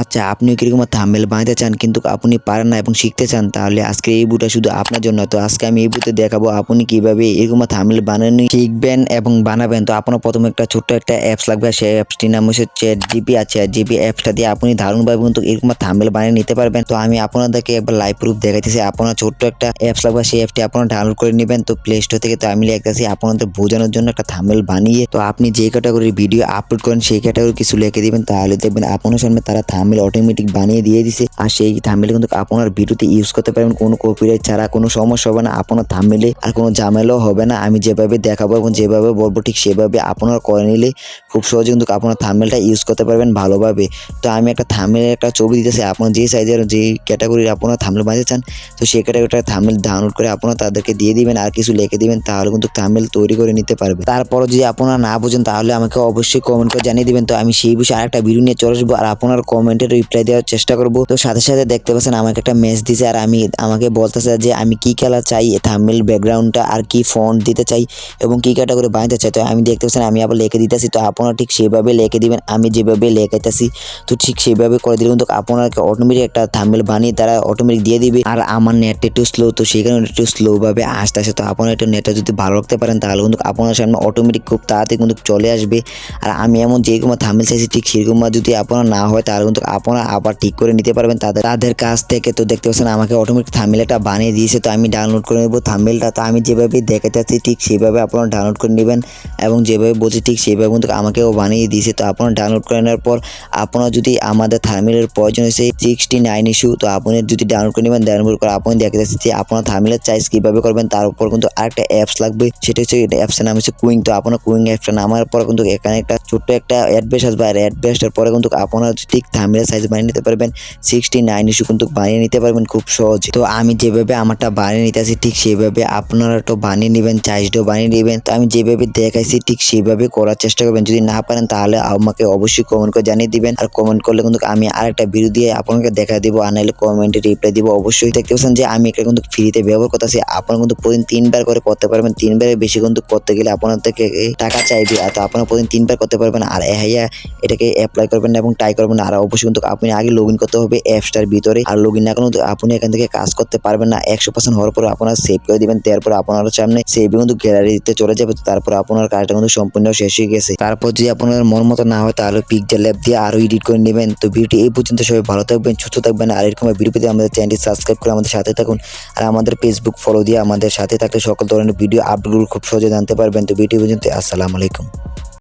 আচ্ছা আপনিও কীরকম থাম্বেল বানাতে চান কিন্তু আপনি পারেন না এবং শিখতে চান, তাহলে আজকে এই বুটা শুধু আপনার জন্য। তো আজকে আমি এই বুতে দেখাবো আপনি কীভাবে এরকম থাম্বেল বানানো শিখবেন এবং বানাবেন। তো আপনার প্রথমে একটা ছোট্ট একটা অ্যাপস লাগবে সেই অ্যাপসটির নাম হচ্ছে চ্যাট জিপি আছে জিপি অ্যাপসটা দিয়ে আপনি দারুণভাবে কিন্তু এরকম থাম্বেল বানিয়ে নিতে পারবেন। তো আমি আপনাদেরকে একবার লাইভ প্রুফ দেখাইতেছি, আপনার ছোট্ট একটা অ্যাপস লাগবে সেই অ্যাপটি আপনারা ডাউনলোড করে নেবেন। তো প্লে স্টোর থেকে তো আমি লিখতেছি, আপনাদের বোঝানোর জন্য একটা থাম্বেল বানিয়ে। তো আপনি যে ক্যাটাগরির ভিডিও আপলোড করেন, সেই ক্যাটাগরি কিছু লিখে দিবেন, তাহলে দেখবেন আপনার সামনে তারা থাম্বেল অটোমেটিক বানিয়ে দিয়ে দিছে। আর সেই থাম্বেল কিন্তু আপনার ভিডিওতে ইউজ করতে পারবেন। কোনো কপিরাইট ছাড়া, কোনো সমস্যা হবে না আপনার থাম্বেলে আর কোনো ঝামেলাও হবে না। আমি যেভাবে দেখাবো এবং যেভাবে বলব, ঠিক সেভাবে আপনারা করে নিলে খুব সহজে কিন্তু আপনার থাম্বেলটা ইউজ করতে পারবেন ভালোভাবে। তো আমি একটা থাম্বেলের একটা ছবি দিতেছি। আপনার যে সাইজের যে ক্যাটাগরির আপনারা থাম্বেল বানাতে চান, তো সেই ক্যাটাগরিটা থাম্বেল ডাউনলোড করে আপনারা তাদেরকে দিয়ে দিবেন আর কিছু লিখে দিবেন, তাহলে কিন্তু থাম্বেল তৈরি করে নিতে পারবে। তারপর যদি আপনারা না বুঝেন, তাহলে আমাকে অবশ্যই কমেন্ট করে জানিয়ে দিবেন। তো আমি সেই বিষয়ে আরেকটা ভিডিও নিয়ে চলে আসব। আর আপনার কমেন্টের রিপ্লাই দেওয়ার চেষ্টা করব। তো সাথে সাথে দেখতে পাচ্ছেন, আমাকে একটা মেসেজ দিছে আর আমি, আমাকে বলতেছে যে আমি কি খেলা চাই থাম্বেল ব্যাকগ্রাউন্ডটা আর কি ফন্ট দিতে চাই এবং কি ক্যাটাগরি বানাতে চাই। তো আমি দেখতে পাচ্ছেন, আমি আবার লিখে দিতেছি। তো আপনারা ঠিক সেভাবে লিখে দিবেন, আমি যেভাবে লেখাইতেছি, তো ঠিক সেভাবে করে দিলে কিন্তু আপনাকে অটোমেটিক একটা থাম্বেল বানিয়ে তারা অটোমেটিক দিয়ে দিবে। আর আমার নেটটা একটু স্লো তো সেই কারণে একটু স্লোভাবে আসতে আসে তো আপনারা একটু নেটটা যদি ভালো রাখতে পারেন, তাহলে কিন্তু আপনার সামনে অটোমেটিক খুব তাড়াতাড়ি কিন্তু চলে আসবে। আর আমি এমন যেরকম থাম্বেল চাইছি, ঠিক সেরকম যদি আপনার না হয়, তাহলে কিন্তু আপনারা আবার ঠিক করে নিতে পারবেন। তাদের তাদের কাছ থেকে তো দেখতে পাচ্ছেন, আমাকে অটোমেটিক থাম্বেল একটা বানিয়ে দিয়েছে, তো আমি ডাউনলোড করে নেব থাম্বেলটা তো আমি যেভাবে দেখে যাচ্ছি ঠিক সেভাবে আপনারা ডাউনলোড করে নেবেন এবং যেভাবে বলছি, ঠিক সেভাবে কিন্তু আমাকেও বানিয়ে দিয়েছে। তো আপনারা ডাউনলোড করে নেওয়ার পর আপনারা যদি আমাদের থার্মিলের প্রয়োজন হয়েছে সিক্সটি নাইন ইস্যু তো আপনি যদি ডাউনলোড করে নেবেন ডাউনলোড করে আপনি দেখে যাচ্ছে যে আপনার থার্মিলের চাইজ কীভাবে করবেন, তার উপর কিন্তু আরেকটা অ্যাপস লাগবে। সেটা হচ্ছে অ্যাপসের নাম হচ্ছে কুইং তো আপনার কুইং অ্যাপসটা নামার পর কিন্তু এখানে একটা ছোট্ট একটা অ্যাডবেস আসবে আর অ্যাডবেসটার পরে কিন্তু আপনার ঠিক থার্মিলের সাইজ বানিয়ে নিতে পারবেন। সিক্সটি নাইন ইস্যু কিন্তু বানিয়ে নিতে পারবেন খুব সহজে। তো আমি যেভাবে আমারটা বানিয়ে নিতে আসি, ঠিক সেভাবে আপনারা তো বানিয়ে নেবেন চাইজটাও বানিয়ে নেবেন। তো আমি যেভাবে দেখাইছি, ঠিক সেভাবে করার চেষ্টা করবেন। যদি না পারেন তাহলে আমাকে অবশ্যই কমেন্ট করে জানিয়ে দিবেন। আর কমেন্ট করলে কিন্তু আমি আরেকটা ভিডিও দিয়ে আপনাকে দেখা দিব আর নাহলে কমেন্টে রিপ্লাই দিব। অবশ্যই দেখতে পাচ্ছেন যে আমি এটা কিন্তু ফ্রিতে ব্যবহার করতেছি আপনারা কিন্তু প্রতিদিন তিনবার করে করতে পারবেন। তিনবারের বেশি কিন্তু করতে গেলে আপনার থেকে টাকা চাইবে। আর তো আপনারা প্রতিদিন তিনবার করতে পারবেন। আর হ্যাঁ এটাকে অ্যাপ্লাই করবেন এবং ট্রাই করবেন আর অবশ্যই কিন্তু আপনি আগে লগ করতে হবে অ্যাপসটার ভিতরে। আর লগ না করলে আপনি এখান থেকে কাজ করতে পারবেন না। একশো পার্সেন্ট হওয়ার পর আপনারা সেভ করে দিবেন। তারপর আপনার সামনে সেভ কিন্তু গ্যালারিতে চলে যাবে। তারপর আপনার কাজটা কিন্তু সম্পূর্ণ শেষ হয়ে গেছে। তারপর যদি আপনার মন মতো না হয় তাহলে পিকচার ল্যাব দিয়ে আরও এডিট করে নেবেন। তো ভিডিওটি এই পর্যন্ত। সবাই ভালো থাকবেন, সুস্থ থাকবেন। আর এরকম ভিডিও পেতে আমাদের চ্যানেলটি সাবস্ক্রাইব করে আমাদের সাথে থাকুন। আর আমাদের ফেসবুক ফলো দিয়ে আমাদের সাথে থাকলে সকল ধরনের ভিডিও আপলোড খুব সহজে জানতে পারবেন। তো ভিডিও পর্যন্ত আসসালামু আলাইকুম।